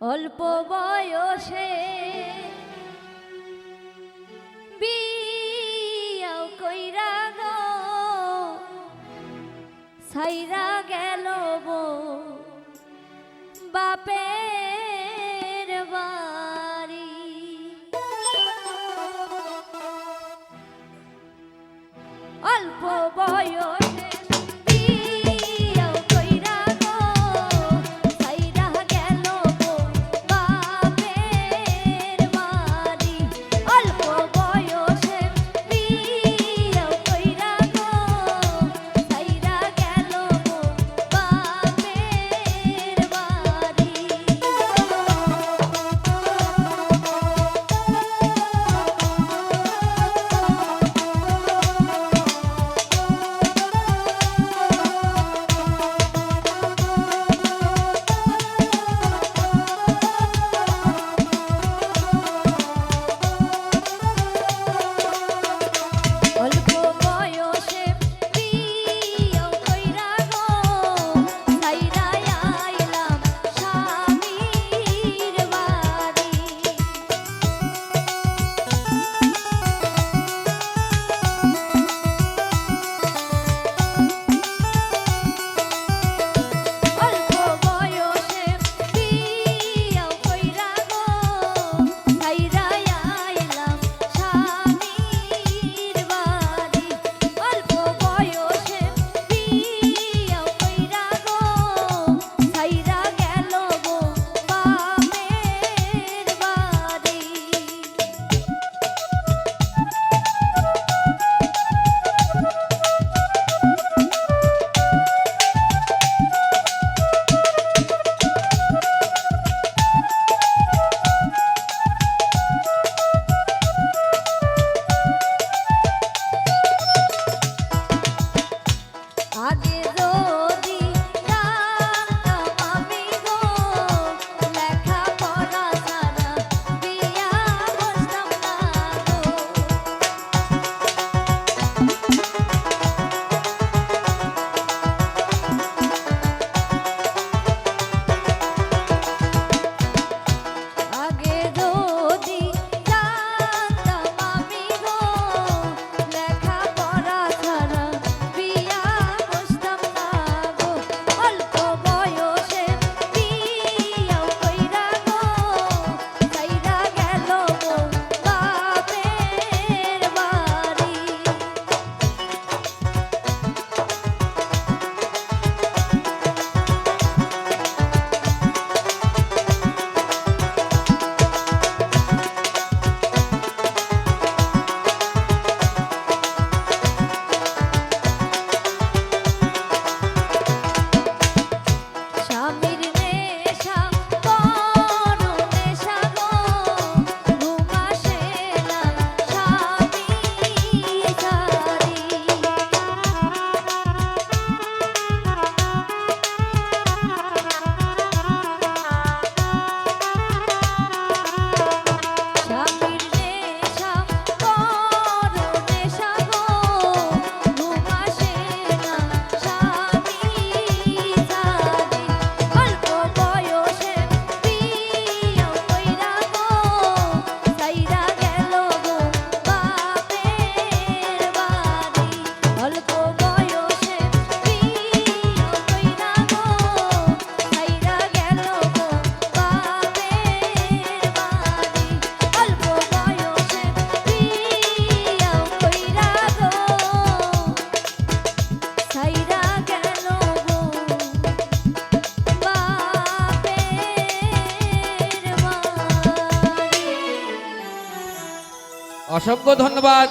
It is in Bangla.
অল্প বয়সে কইরা গো সাইরা গেল বাপে অল্প বয়স অসংখ্য ধন্যবাদ।